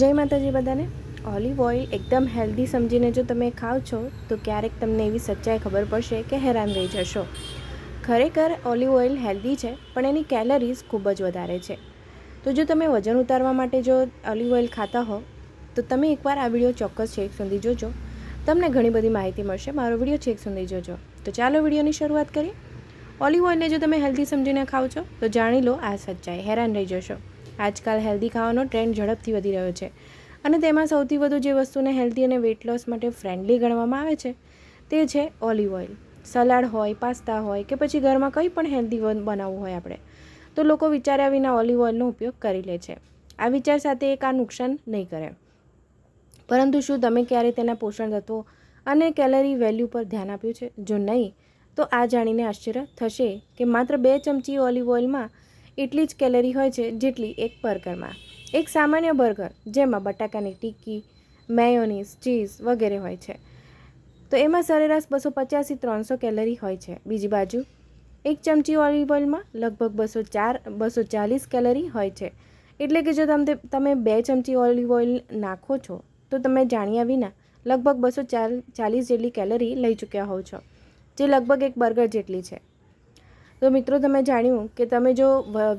જય માતાજી બધાને. ઓલિવ ઓઇલ એકદમ હેલ્ધી સમજીને જો તમે ખાઓ છો, તો ક્યારેક તમને એવી સચ્ચાઈ ખબર પડશે કે હેરાન રહી જશો. ખરેખર ઓલિવ ઓઇલ હેલ્ધી છે, પણ એની કેલરીઝ ખૂબ જ વધારે છે. તો જો તમે વજન ઉતારવા માટે જો ઓલિવ ઓઇલ ખાતા હો, તો તમે એકવાર આ વીડિયો ચોક્કસ છેક સુધી જોજો. તમને ઘણી બધી માહિતી મળશે, મારો વીડિયો છેક સુધી જોજો. તો ચાલો વિડીયોની શરૂઆત કરીએ. ઓલિવ ઓઇલને જો તમે હેલ્ધી સમજીને ખાઓ છો, તો જાણી લો આ સચ્ચાઈ હેરાન રહી જશો. આજકાલ હેલ્ધી ખાવાનો ટ્રેન્ડ ઝડપથી વધી રહ્યો છે. અને તેમાં સૌથી વધુ જે વસ્તુને હેલ્ધી અને વેઇટ લોસ માટે ફ્રેન્ડલી ગણવામાં આવે છે, તે છે ઓલિવ ઓઇલ સલાડ હોય, પાસ્તા હોય કે પછી ઘરમાં કંઈ પણ હેલ્ધી બનાવવું હોય આપણે, તો લોકો વિચાર્યા વિના ઓલિવ ઓઇલનો ઉપયોગ કરી લે છે. આ વિચાર સાથે એક આ નુકસાન નહીં કરે. પરંતુ શું તમે ક્યારે તેના પોષણ તત્વો અને કેલરી વેલ્યુ પર ધ્યાન આપ્યું છે? જો નહીં, તો આ જાણીને આશ્ચર્ય થશે કે માત્ર બે ચમચી ઓલિવ ઓઇલમાં એટલી જ કેલરી હોય છે જેટલી એક બર્ગરમાં. એક સામાન્ય બર્ગર, જેમાં બટાકાની ટિક્કી, મેયોનીઝ, ચીઝ વગેરે હોય છે. તો એમાં સરેરાશ બસો પચાસથી ત્રણસો કેલરી હોય છે. બીજી બાજુ, એક ચમચી ઓલિવ ઓઇલમાં લગભગ બસો ચાર, બસો ચાલીસ કેલરી હોય છે. એટલે કે જો તમે તમે બે ચમચી ઓલિવ ઓઇલ નાખો છો, તો તમે જાણ્યા વિના લગભગ બસો ચાલીસ જેટલી કેલરી લઈ ચૂક્યા હોવ છો, જે લગભગ એક બર્ગર જેટલી છે. તો મિત્રો તમે જાણ્યું કે તમે જો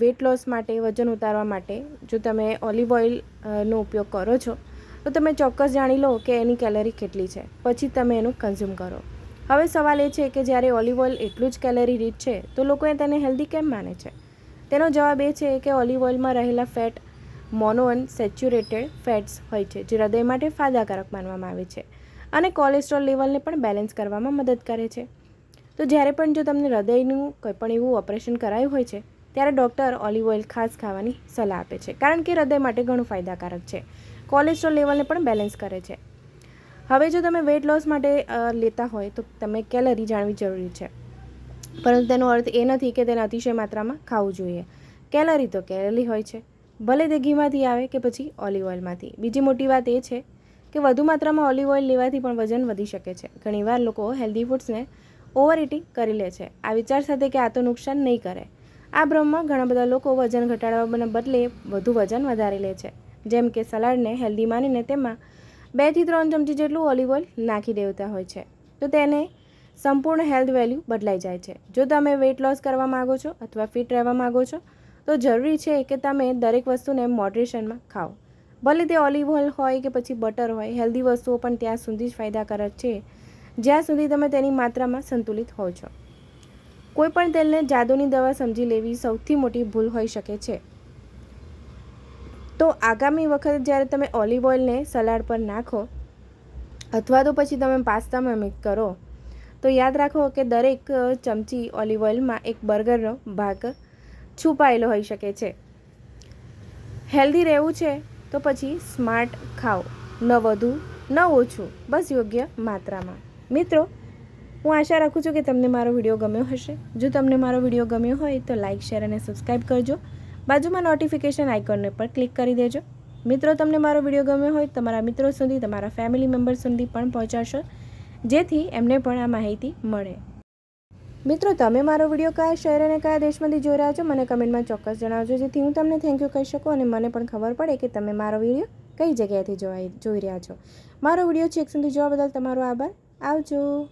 વેટ લોસ માટે, વજન ઉતારવા માટે જો તમે ઓલિવ ઓઇલ નો ઉપયોગ કરો છો, તો તમે ચોક્કસ જાણી લો કે એની કેલરી કેટલી છે. પછી તમે એનું કન્ઝ્યુમ કરો. હવે સવાલ એ છે કે જ્યારે ઓલિવ ઓઇલ એટલું જ કેલરી રીચ છે, તો લોકોએ તેને હેલ્ધી કેમ માને છે? તેનો જવાબ એ છે કે ઓલિવ ઓઇલમાં રહેલા ફેટ મોનોઅન સેચ્યુરેટેડ ફેટ્સ હોય છે, જે હૃદય માટે ફાયદાકારક માનવામાં આવે છે અને કોલેસ્ટ્રોલ લેવલને પણ બેલેન્સ કરવામાં મદદ કરે છે. તો જ્યારે પણ જો તમને હૃદયનું કંઈ પણ એવું ઓપરેશન કરાયું હોય છે, ત્યારે ડૉક્ટર ઓલિવ ઓઇલ ખાસ ખાવાની સલાહ આપે છે. કારણ કે હૃદય માટે ઘણું ફાયદાકારક છે. કોલેસ્ટ્રોલ લેવલને પણ બેલેન્સ કરે છે. હવે જો તમે વેટ લોસ માટે લેતા હોય તો તમે કેલરી જાણવી જરૂરી છે. પરંતુ તેનો અર્થ એ નથી કે તેને અતિશય માત્રામાં ખાવું જોઈએ. કેલરી તો કેલરી હોય છે. ભલે તે ઘીમાંથી આવે કે પછી ઓલિવ ઓઇલમાંથી. બીજી મોટી વાત એ છે કે વધુ માત્રામાં ઓલિવ ઓઇલ લેવાથી પણ વજન વધી શકે છે. ઘણીવાર લોકો હેલ્ધી ફૂડ્સને ઓવર ઇટિંગ કરી લે છે. આ વિચાર સાથે કે આ તો નુકસાન નહીં કરે. આ ભ્રમમાં ઘણા બધા લોકો વજન ઘટાડવાના બદલે વધુ વજન વધારી લે છે. જેમ કે સલાડને હેલ્ધી માનીને તેમાં બેથી ત્રણ ચમચી જેટલું ઓલિવ ઓઇલ નાખી દેવતા હોય છે. તો તેને સંપૂર્ણ હેલ્થ વેલ્યુ બદલાઈ જાય છે. જો તમે વેઇટ લોસ કરવા માગો છો અથવા ફિટ રહેવા માગો છો, તો જરૂરી છે કે તમે દરેક વસ્તુને મોડરેશનમાં ખાઓ. ભલે તે ઓલિવ ઓઇલ હોય કે પછી બટર હોય, હેલ્ધી વસ્તુઓ પણ ત્યાં સુધી જ ફાયદાકારક છે. જ્યાં સુધી તમે તેની માત્રામાં સંતુલિત હો છો. કોઈપણ તેલને જાદુની દવા સમજી લેવી સૌથી મોટી ભૂલ હોઈ શકે છે. તો આગામી વખત જ્યારે તમે ઓલિવ ઓઇલને સલાડ પર નાખો અથવા તો પછી તમે પાસ્તામાં મિક્સ કરો, તો યાદ રાખો કે દરેક ચમચી ઓલિવ ઓઇલમાં એક બર્ગરનો ભાગ છુપાયેલો હોઈ શકે છે. હેલ્ધી રહેવું છે તો પછી સ્માર્ટ ખાઓ, ન વધુ, ન ઓછું, બસ યોગ્ય માત્રામાં. મિત્રો, હું આશા રાખું છું કે તમને મારો વીડિયો ગમ્યો હશે. જો તમને મારો વીડિયો ગમ્યો હોય તો લાઇક શેર અને સબસ્ક્રાઈબ કરજો. બાજુમાં નોટિફિકેશન આઇકોનને પર ક્લિક કરી દેજો. મિત્રો, તમને મારો વીડિયો ગમ્યો હોય તમારા મિત્રો સુધી, તમારા ફેમિલી મેમ્બર સુધી પણ પહોંચાડશો. જેથી એમને પણ આ માહિતી મળે. મિત્રો, તમે મારો વીડિયો કયા શહેર અને કયા દેશમાંથી જોઈ રહ્યા છો? મને કમેન્ટમાં ચોક્કસ જણાવજો. જેથી હું તમને થેન્ક યુ કહી શકું અને મને પણ ખબર પડે કે તમે મારો વીડિયો કઈ જગ્યાએથી જોઈ રહ્યા છો. મારો વીડિયો છેક સુધી જોવા બદલ તમારો આભાર. આવજો.